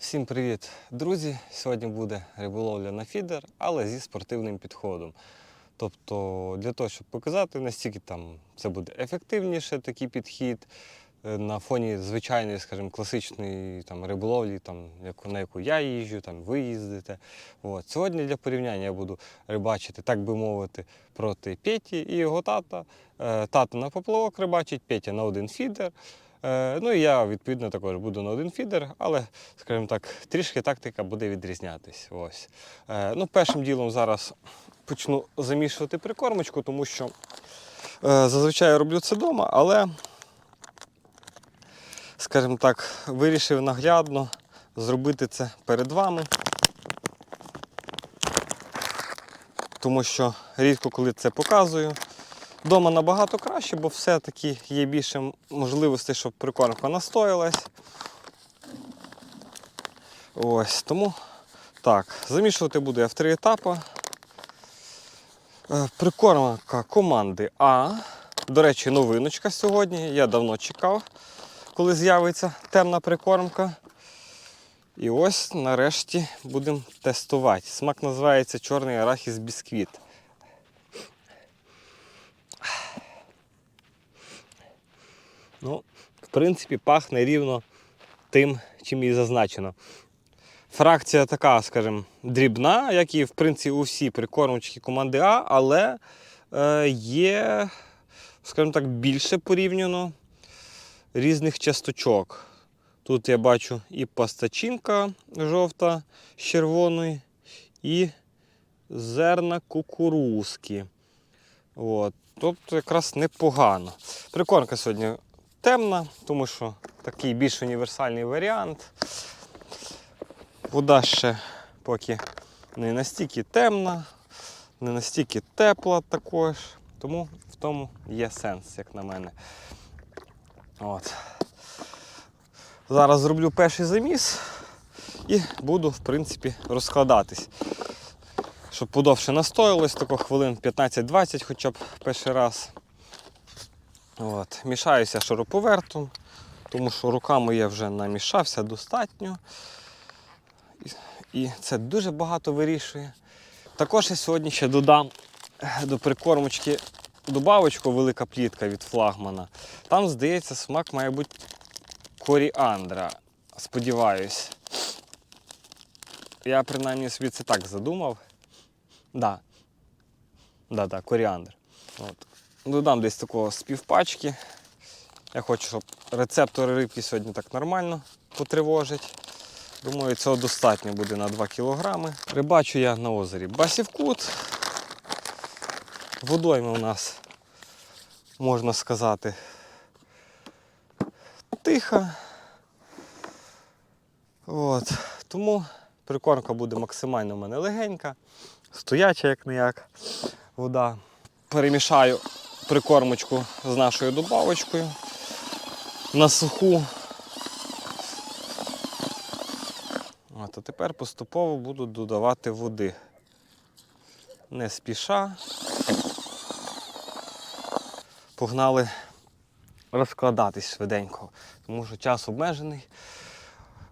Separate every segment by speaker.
Speaker 1: Всім привіт, друзі! Сьогодні буде риболовля на фідер, але зі спортивним підходом. Тобто, для того, щоб показати, настільки там це буде ефективніше такий підхід е, на фоні звичайної, скажімо, класичної там, риболовлі, там, на яку я їжджу, там, ви їздите. От. Сьогодні для порівняння я буду рибачити, так би мовити, проти Петі і його тата. Е, Тато на поплавок рибачить, Петя на один фідер. Е, Ну і я відповідно також буду на один фідер, але, скажімо так, трішки тактика буде відрізнятись. Ось. Е, Ну, першим ділом зараз почну замішувати прикормочку, тому що е, зазвичай роблю це вдома, але, скажімо так, вирішив наглядно зробити це перед вами. Тому що рідко коли це показую. Дома набагато краще, бо все-таки є більше можливостей, щоб прикормка настоялась. Ось, тому так, замішувати буду я в три етапи. Е, Прикормка команди А. До речі, новиночка сьогодні. Я давно чекав, коли з'явиться темна прикормка. І ось нарешті будемо тестувати. Смак називається чорний арахіс бісквіт. Ну, в принципі, пахне рівно тим, чим і зазначено. Фракція така, скажімо, дрібна, як і в принципі усі прикормочки команди А, але е, є, скажімо так, більше порівняно різних часточок. Тут я бачу і пастачинка жовта з червоної, і зерна кукурузки. От. Тобто якраз непогано. Прикормка сьогодні темна, тому що такий більш універсальний варіант. Вода ще поки не настільки темна, не настільки тепла також, тому в тому є сенс, як на мене. От. Зараз зроблю перший заміс і буду, в принципі, розкладатись. Щоб подовше настоялось, тако хвилин 15-20 хоча б перший раз. От. Мішаюся шуруповертом, тому що руками я вже намішався достатньо. І- це дуже багато вирішує. Також я сьогодні ще додам до прикормочки добавочку велика плітка від флагмана. Там, здається, смак має бути коріандра. Сподіваюсь. Я принаймні собі це так задумав. Да. Да, да, коріандр. От. Додам десь такого з півпачки. Я хочу, щоб рецептори рибки сьогодні так нормально потривожать. Думаю, цього достатньо буде на 2 кілограми. Рибачу я на озері Басівкут. Водойма у нас, можна сказати, тиха. От. Тому прикормка буде максимально в мене легенька, стояча як не як вода. Перемішаю прикормочку з нашою добавочкою на суху. От, а тепер поступово буду додавати води. Не спіша. Погнали розкладатись швиденько, тому що час обмежений.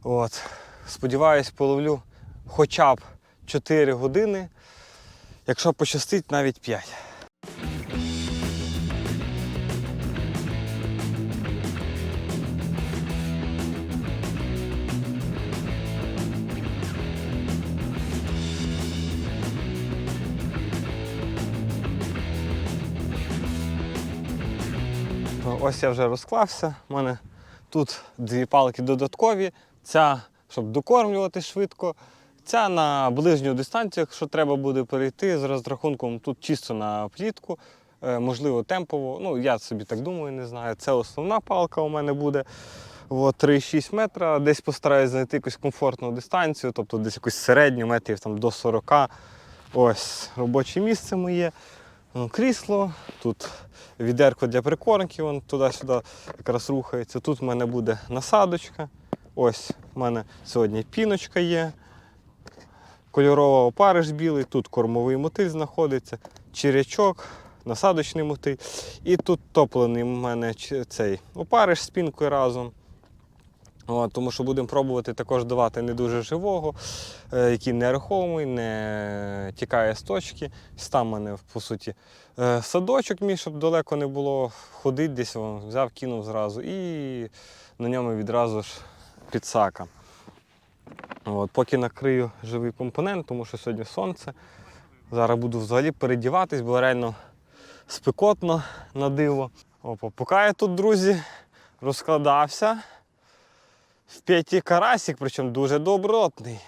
Speaker 1: От. Сподіваюсь, половлю хоча б 4 години, якщо пощастить, навіть 5. Ось я вже розклався. У мене тут дві палки додаткові. Ця, щоб докормлювати швидко. Ця на ближню дистанцію, якщо треба буде перейти з розрахунком тут чисто на плітку, е, можливо, темпово. Ну, я собі так думаю, не знаю. Це основна палка у мене буде. От, 3,6 метра. Десь постараюсь знайти якусь комфортну дистанцію, тобто десь якусь середню метрів там, до 40. Ось робоче місце моє. Крісло, тут відерко для прикормки, туди-сюди якраз рухається. Тут в мене буде насадочка. Ось в мене сьогодні піночка є. Кольорова опариш білий, тут кормовий мотиль знаходиться, черячок, насадочний мотиль. І тут топлений в мене цей опариш з пінкою разом. От, тому що будемо пробувати також давати не дуже живого, е, який не рухомий, не тікає з точки. Там в мене, по суті, е, садочок мій, щоб далеко не було ходити десь, взяв, кинув зразу і на ньому відразу ж підсака. От, поки накрию живий компонент, тому що сьогодні сонце. Зараз буду взагалі передіватись, бо реально спекотно на диво. Опа, поки я тут, друзі, розкладався. В п'яті карасик, причому дуже добротний.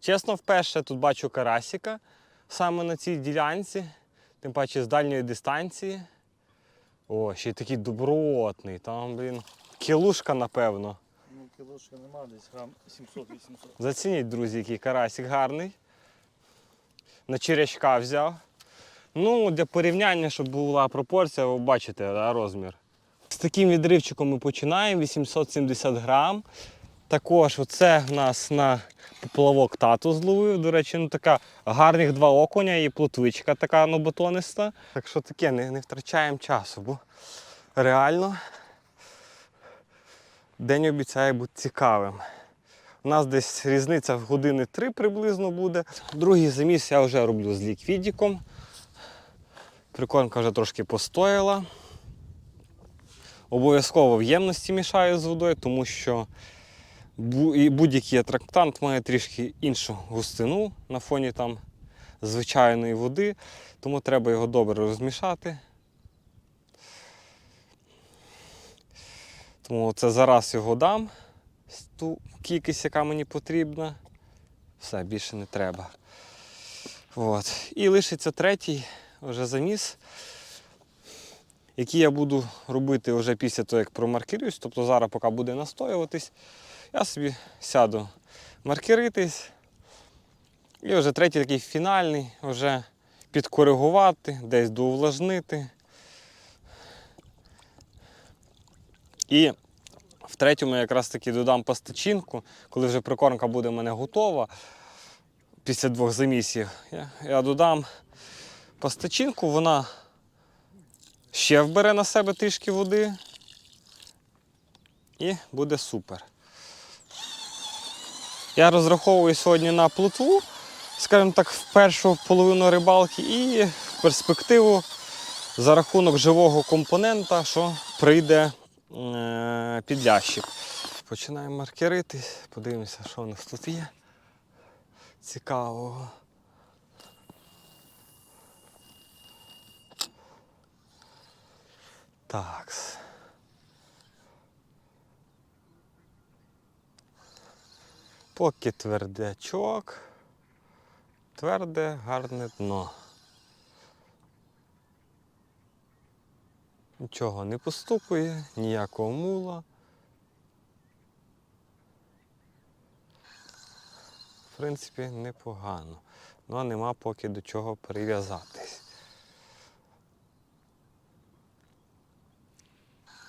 Speaker 1: Чесно, вперше тут бачу карасика саме на цій ділянці, тим паче з дальньої дистанції. О, ще й такий добротний. Там, блін, кілушка, напевно.
Speaker 2: Ну, кілошка нема, десь грам 700-800.
Speaker 1: Зацініть, друзі, який карасик гарний. На черячка взяв. Ну, для порівняння, щоб була пропорція, ви бачите да, розмір. З таким відривчиком ми починаємо 870 грам. Також оце в нас на поплавок тату зловив. До речі, ну така гарних два окуня і плотвичка така ну, батониста. Так що таке, не, не втрачаємо часу, бо реально день обіцяє бути цікавим. У нас десь різниця в години 3 приблизно буде. Другий заміс я вже роблю з ліквідіком. Прикормка вже трошки постояла. Обов'язково в ємності мішаю з водою, тому що будь-який атрактант має трішки іншу густину на фоні там звичайної води, тому треба його добре розмішати. Тому це зараз його дам, ту кількість, яка мені потрібна. Все, більше не треба. От. І лишиться третій вже заміс, який я буду робити вже після того, як промаркерюсь. Тобто зараз, поки буде настоюватись, я собі сяду маркеритись. І вже третій такий фінальний, вже підкоригувати, десь доувлажнити. І в третьому я якраз таки додам пастичинку, коли вже прикормка буде в мене готова після двох замісів. Я додам пастичинку, вона ще вбере на себе трішки води і буде супер. Я розраховую сьогодні на плотву, скажімо так, в першу половину рибалки і в перспективу за рахунок живого компонента, що прийде е, під ящик. Починаємо маркерити, подивимося, що у нас тут є. Цікавого. Так. Поки твердячок. Тверде, гарне дно. Нічого не постукує, ніякого мула. В принципі, непогано. Ну, а нема поки до чого прив'язатись.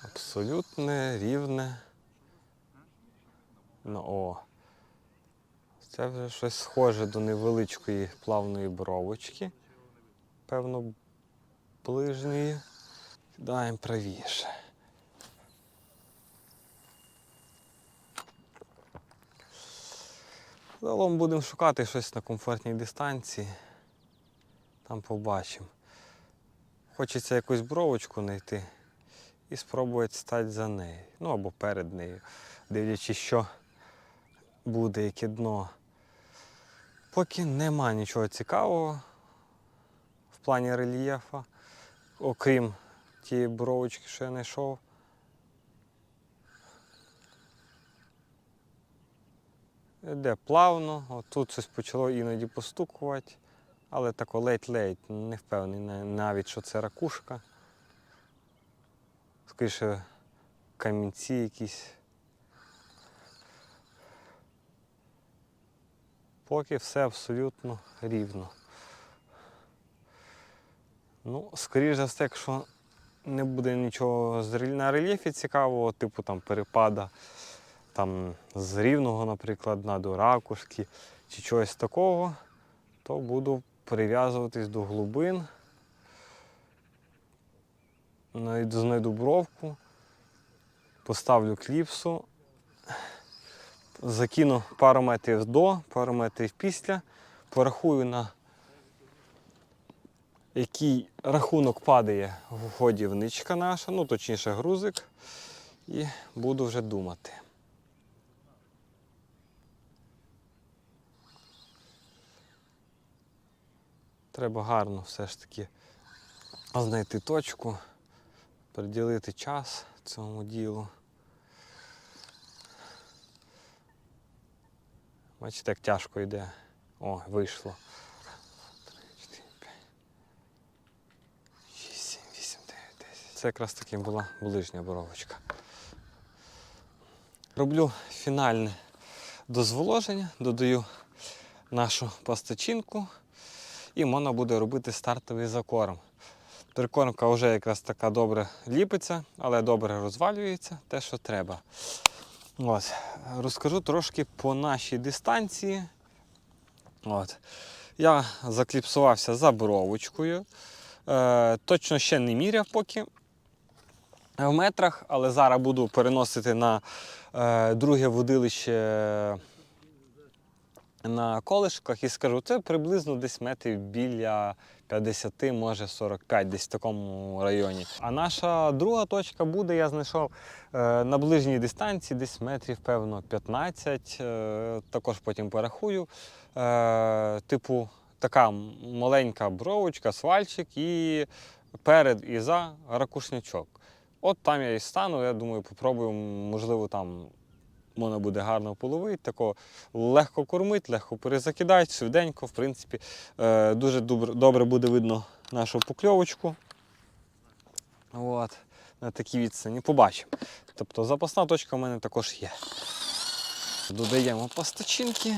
Speaker 1: Абсолютне, рівне. Ну, о. Це вже щось схоже до невеличкої плавної бровочки. Певно, ближньої. Кидаємо правіше. Загалом будемо шукати щось на комфортній дистанції. Там побачимо. Хочеться якусь бровочку знайти і спробувати стати за нею. Ну або перед нею, дивлячись, що буде, яке дно. Поки нема нічого цікавого в плані рельєфа, окрім тієї бровочки, що я знайшов. Йде плавно, от тут щось почало іноді постукувати, але тако ледь-ледь, не впевнений навіть, що це ракушка. Скоріше камінці якісь. Поки все абсолютно рівно. Ну, скоріш за все, якщо не буде нічого на рельєфі цікавого, типу там перепада там, з рівного, наприклад, на до ракушки чи чогось такого, то буду прив'язуватись до глибин. Найду, знайду бровку, поставлю кліпсу закину пару метрів до, пару метрів після, порахую на який рахунок падає в годівничка наша, ну точніше грузик, і буду вже думати. Треба гарно все ж таки знайти точку, приділити час цьому ділу. Бачите, як тяжко йде. О, вийшло. Три, чотири, п'ять. Шість, сім, вісім, дев'ять, десять. Це якраз таки була ближня боровочка. Роблю фінальне дозволоження, додаю нашу пастичинку і можна буде робити стартовий закорм. Прикормка вже якраз така добре ліпиться, але добре розвалюється, те, що треба. От. Розкажу трошки по нашій дистанції. От. Я закліпсувався за бровочкою. Е, точно ще не міряв поки в метрах, але зараз буду переносити на е, друге водилище на колишках і скажу, це приблизно десь метрів біля 50, може 45, десь в такому районі. А наша друга точка буде, я знайшов е, на ближній дистанції, десь метрів, певно, 15. Е, також потім порахую. Е, типу, така маленька бровочка, свальчик і перед і за ракушнячок. От там я і стану, я думаю, попробую, можливо, там можна буде гарно половити, тако легко кормити, легко перезакидати, швиденько, в принципі, е, дуже добре, буде видно нашу покльовочку. От, на такій відстані побачимо. Тобто запасна точка в мене також є. Додаємо пасточинки.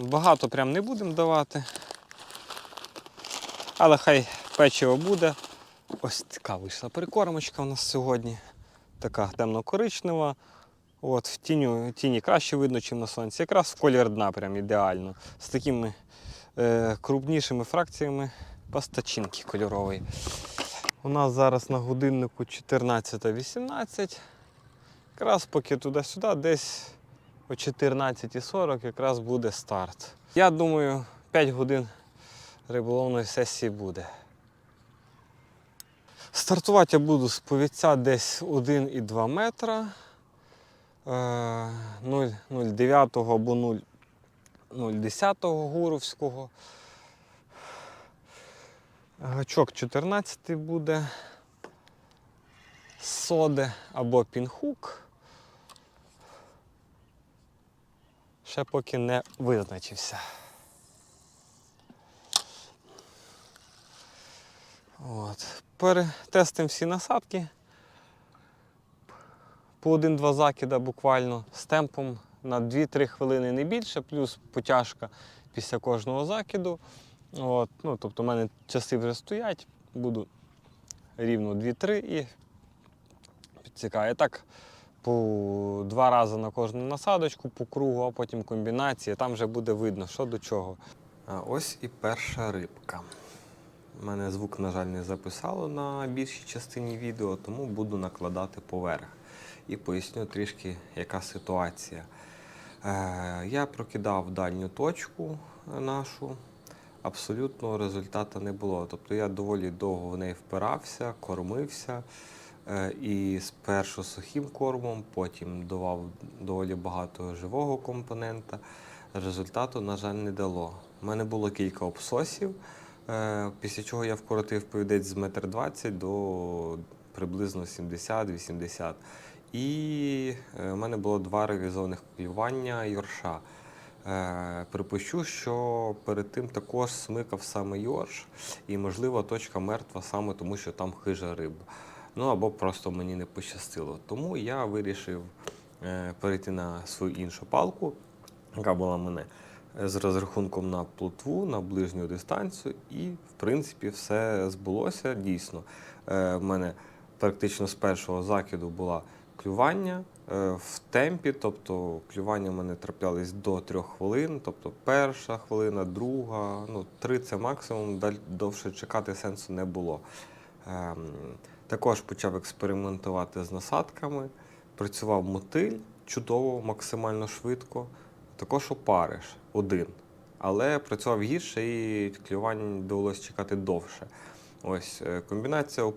Speaker 1: Багато прям не будемо давати. Але хай печиво буде. Ось така вийшла прикормочка у нас сьогодні. Така темно-коричнева. От, в тіню, тіні краще видно, ніж на сонці. Якраз в колір дна прям ідеально. З такими е, крупнішими фракціями пастачинки кольорової. У нас зараз на годиннику 14.18. Якраз поки туди-сюди, десь о 14.40 якраз буде старт. Я думаю, 5 годин риболовної сесії буде. Стартувати я буду з повіця десь 1,2 метра. Е, 0,9 або 0,10 гуровського. Гачок 14 буде. Соди або пінхук. Ще поки не визначився. От. Перетестимо всі насадки. По один-два закида буквально з темпом на 2-3 хвилини не більше, плюс потяжка після кожного закиду. От. Ну, тобто в мене часи вже стоять, буду рівно 2-3 і підсікаю. Так по два рази на кожну насадочку по кругу, а потім комбінації. Там вже буде видно, що до чого. А ось і перша рибка. Мене звук, на жаль, не записало на більшій частині відео, тому буду накладати поверх. І поясню трішки, яка ситуація. Е, я прокидав дальню точку нашу, абсолютно результату не було. Тобто я доволі довго в неї впирався, кормився. Е, І спершу сухим кормом, потім давав доволі багато живого компонента. Результату, на жаль, не дало. У мене було кілька обсосів, після чого я вкоротив повідець з 1,20 м до приблизно 70-80 І е, в мене було два реалізованих клювання йорша. Е, Припущу, що перед тим також смикав саме йорш, і, можливо, точка мертва саме тому, що там хижа риба. Ну або просто мені не пощастило. Тому я вирішив е, перейти на свою іншу палку, яка була мене е, з розрахунком на плотву, на ближню дистанцію, і в принципі все збулося дійсно. Е, В мене практично з першого закиду була клювання е, в темпі, тобто клювання в мене траплялись до трьох хвилин, тобто перша хвилина, друга, ну три це максимум, довше чекати сенсу не було. Ем, також почав експериментувати з насадками. Працював мотиль чудово, максимально швидко. Також опариш один. Але працював гірше і клювань довелося чекати довше. Ось е, комбінація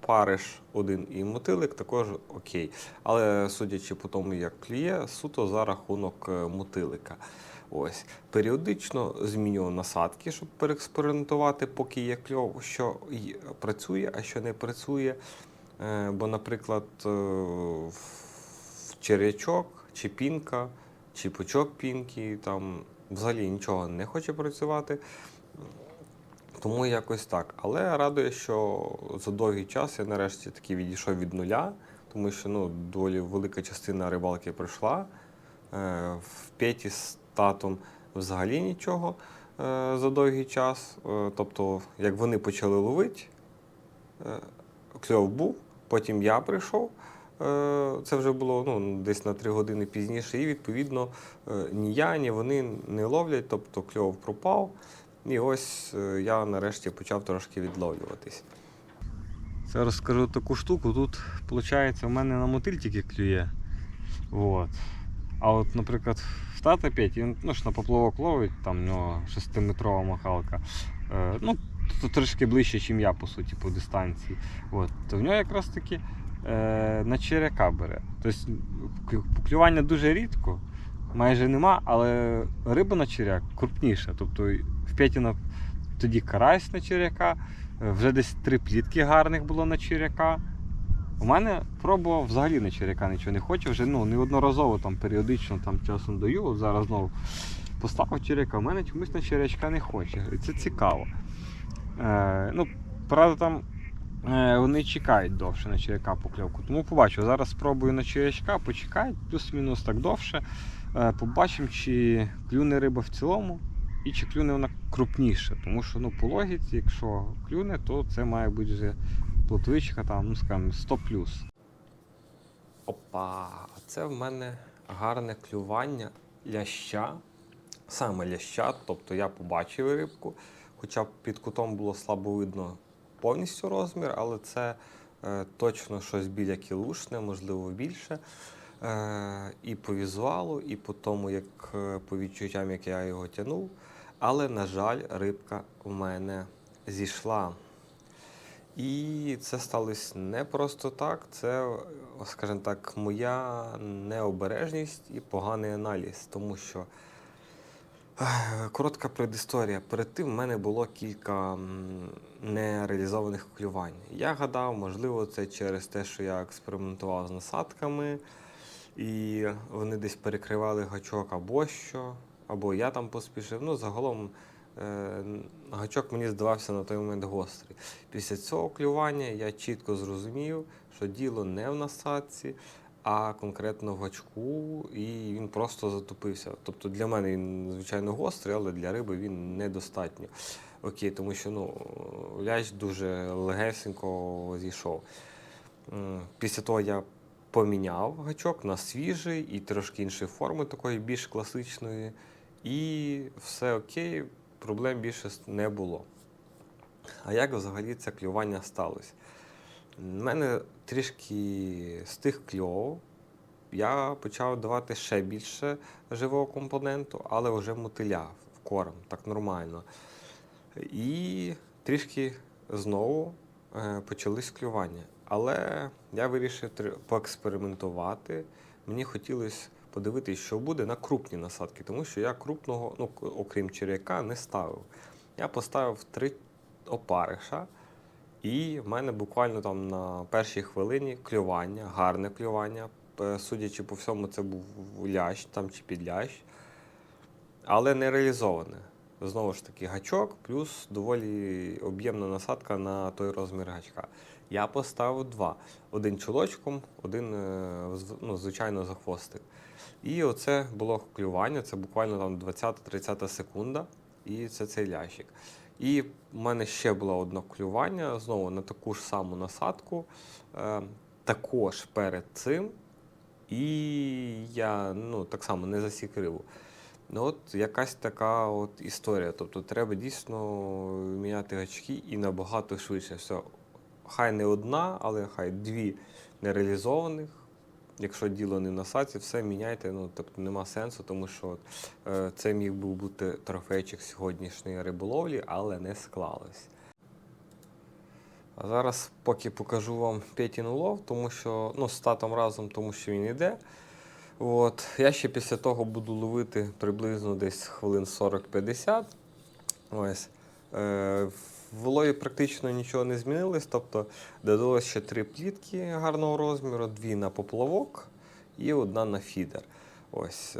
Speaker 1: париш один і мотилик також окей. Але судячи по тому, як клює, суто за рахунок е, мотилика. Ось. Періодично змінював насадки, щоб переекспериментувати, поки є кльов, що працює, а що не працює. Е, Бо, наприклад, в черв'ячок чи пінка, чи пучок пінки, там взагалі нічого не хоче працювати. Тому якось так. Але радує, що за довгий час я нарешті таки відійшов від нуля, тому що ну, доволі велика частина рибалки пройшла. Е, В п'яті з татом взагалі нічого е, за довгий час. Е, Тобто, як вони почали ловити, кльов був, потім я прийшов. Е, Це вже було ну, десь на три години пізніше, і відповідно е, ні я, ні вони не ловлять, тобто кльов пропав. І ось е, я нарешті почав трошки відловлюватись. Це розкажу таку штуку. Тут, виходить, у мене на мотиль тільки клює. От. А от, наприклад, в тата 5, він ну, ж на поплавок ловить, там у нього 6-метрова махалка. Е, ну, трішки ближче, ніж я, по суті, по дистанції. От. То в нього якраз таки на черяка бере. Тобто клю- клювання дуже рідко, майже нема, але риба на черяк крупніша. Тобто в п'ятіна тоді карась на черяка, е, вже десь три плітки гарних було на черяка. У мене пробував взагалі на черяка нічого не хоче, вже ну, неодноразово там періодично там часом даю. Зараз знову поставив черяка, у мене чомусь на черячка не хоче. І це цікаво. Е, ну, правда, там е, вони чекають довше на черяка покльовку. Тому побачу. Зараз спробую на черячка, почекають, плюс-мінус так довше. Е, побачимо, чи клюне риба в цілому і чи клюне вона крупніше. Тому що ну, по логіці, якщо клюне, то це має бути вже плотвичка там, ну скажімо, 100 плюс. Опа, це в мене гарне клювання ляща. Саме ляща, тобто я побачив рибку, хоча під кутом було слабо видно повністю розмір, але це е, точно щось біля кілушне, можливо більше. Е, і по візуалу, і по тому, як е, по відчуттям, як я його тягнув. Але, на жаль, рибка в мене зійшла. І це сталося не просто так. Це, скажімо так, моя необережність і поганий аналіз, тому що коротка предісторія. Перед тим в мене було кілька нереалізованих клювань. Я гадав, можливо, це через те, що я експериментував з насадками, і вони десь перекривали гачок або що, або я там поспішив. Ну, загалом е, гачок мені здавався на той момент гострий. Після цього клювання я чітко зрозумів, що діло не в насадці, а конкретно в гачку, і він просто затопився. Тобто для мене він, звичайно, гострий, але для риби він недостатньо. Окей, тому що ну, лящ дуже легесенько зійшов. Після того я поміняв гачок на свіжий і трошки іншої форми, такої більш класичної. І все окей, проблем більше не було. А як взагалі це клювання сталося? У мене трішки стих кльов. Я почав давати ще більше живого компоненту, але вже мотиля в корм, так нормально. І трішки знову е, почались клювання. Але я вирішив поекспериментувати. Мені хотілося подивитися, що буде на крупні насадки, тому що я крупного, ну, окрім черяка, не ставив. Я поставив три опариша, і в мене буквально там на першій хвилині клювання, гарне клювання. Е, Судячи по всьому, це був лящ там чи підлящ, але не реалізоване. Знову ж таки, гачок, плюс доволі об'ємна насадка на той розмір гачка. Я поставив два: один чулочком, один, е, ну, звичайно, за хвостик. І оце було клювання, це буквально там 20-30 секунда, і це цей лящик. І в мене ще було одне клювання знову на таку ж саму насадку, е, також перед цим. І я ну, так само не засік рибу. Ну, от якась така от історія. Тобто треба дійсно міняти гачки і набагато швидше. Все. Хай не одна, але хай дві нереалізованих. Якщо діло не на саці, все міняйте. Ну тобто нема сенсу, тому що е, це міг був бути трофейчик сьогоднішньої риболовлі, але не склалось. А зараз поки покажу вам Петін улов, тому що ну, з татом разом, тому що він йде. От. Я ще після того буду ловити приблизно десь хвилин 40-50. Ось. Е, в улові практично нічого не змінилось. Тобто додалось ще три плітки гарного розміру, дві на поплавок і одна на фідер. Ось.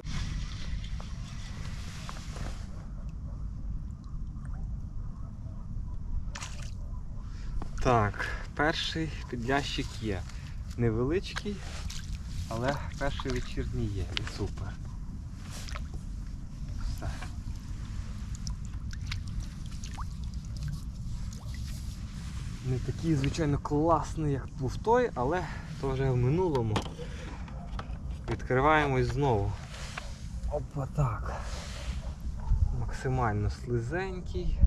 Speaker 1: Так, перший підлящик є. Невеличкий, але перший вечірній є і супер. Не такий, звичайно, класний, як був той, але то вже в минулому. Відкриваємось знову. Опа так. Максимально слизенький.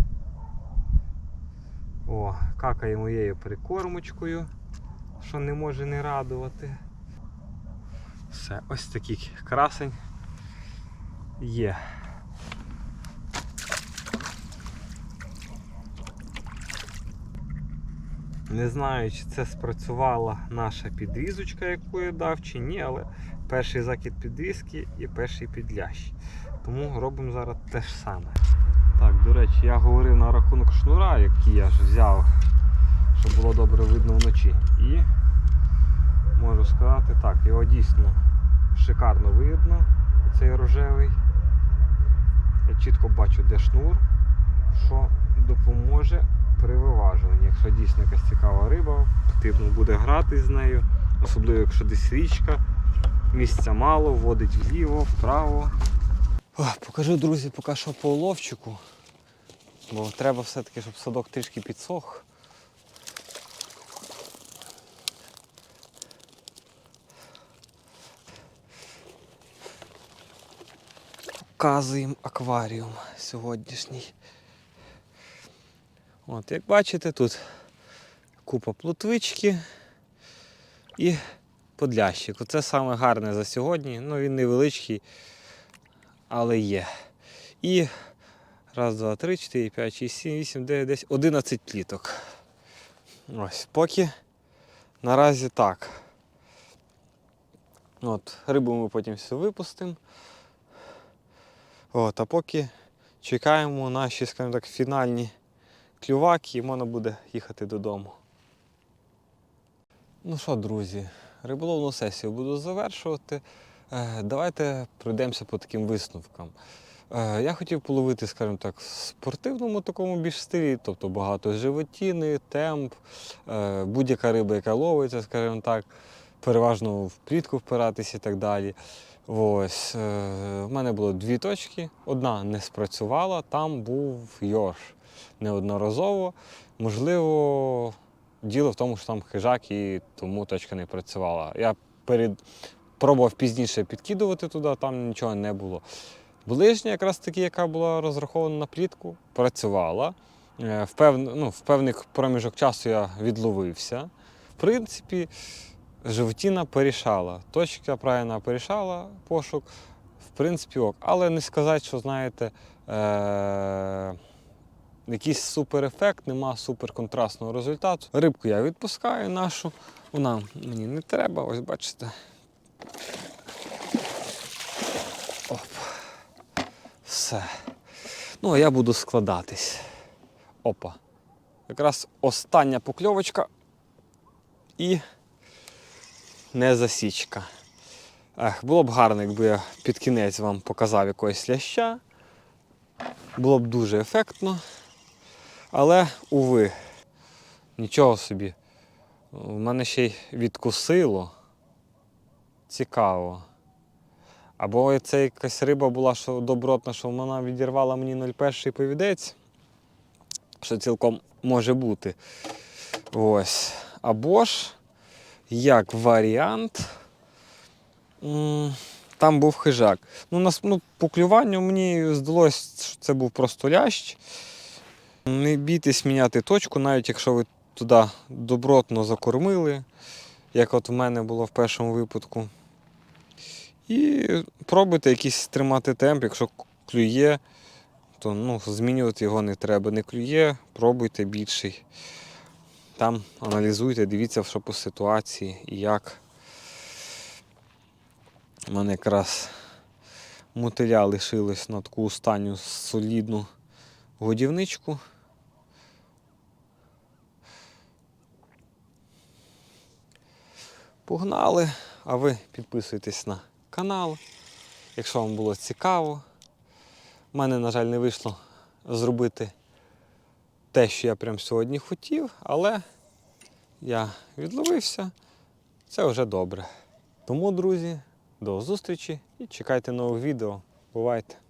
Speaker 1: О, какає моєю прикормочкою, що не може не радувати. Все, ось такий красень є. Не знаю, чи це спрацювала наша підрізочка, яку я дав, чи ні, але перший закид підрізки і перший підлящ. Тому робимо зараз те ж саме. Так, до речі, я говорив на рахунок шнура, який я ж взяв, щоб було добре видно вночі. І можу сказати так, його дійсно шикарно видно, цей рожевий. Я чітко бачу, де шнур, що допоможе при виважуванні. Якщо дійсно якась цікава риба, потрібно буде грати з нею, особливо якщо десь річка, місця мало, вводить вліво, вправо. О, покажу, друзі, поки що по уловчику. Бо треба все-таки, щоб садок трішки підсох. Показуємо акваріум сьогоднішній. От, як бачите, тут купа плотвички і подлящик. Оце саме гарне за сьогодні. Ну він невеличкий, але є. І раз, два, три, чотири, п'ять, шість, сім, вісім, дев'ять, десять, одинадцять пліток. Ось, поки наразі так. От, рибу ми потім все випустимо. От, а поки чекаємо наші, скажімо так, фінальні клюваки і можна буде їхати додому. Ну що, друзі, риболовну сесію буду завершувати. Е, Давайте пройдемося по таким висновкам. Е, Я хотів половити, скажімо так, в спортивному такому більш стилі, тобто багато животіни, темп, е, будь-яка риба, яка ловиться, скажімо так, переважно в плітку впиратися і так далі. Ось, в мене було дві точки. Одна не спрацювала, там був йорш неодноразово. Можливо, діло в тому, що там хижак і тому точка не працювала. Я перед... пробував пізніше підкидувати туди, там нічого не було. Ближня, якраз таки, яка була розрахована на плітку, працювала. Е, В, пев... ну, в певний проміжок часу я відловився. В принципі, животіна порішала. Точка правильно порішала пошук, в принципі, ок. Але не сказати, що знаєте. Е... Якийсь суперефект, нема суперконтрастного результату. Рибку я відпускаю нашу, вона мені не треба, ось бачите. Оп. Все. Ну, а я буду складатись. Опа. Якраз остання покльовочка і не засічка. Ех, було б гарно, якби я під кінець вам показав якогось ляща. Було б дуже ефектно. Але, уви, нічого собі. У мене ще й відкусило. Цікаво. Або це якась риба була що добротна, що вона відірвала мені 0,1 повідець, що цілком може бути. Ось. Або ж, як варіант, там був хижак. Ну, нас, ну, по клюванню мені здалося, що це був просто лящ. Не бійтесь міняти точку, навіть якщо ви туди добротно закормили, як от в мене було в першому випадку. І пробуйте якийсь тримати темп, якщо клює, то ну, змінювати його не треба. Не клює, пробуйте більший. Там аналізуйте, дивіться, що по ситуації і як. У мене якраз мотиля лишилось на таку останню солідну годівничку. Погнали, а ви підписуйтесь на канал, якщо вам було цікаво. У мене, на жаль, не вийшло зробити те, що я прямо сьогодні хотів, але я відловився. Це вже добре. Тому, друзі, до зустрічі і чекайте нових відео. Бувайте!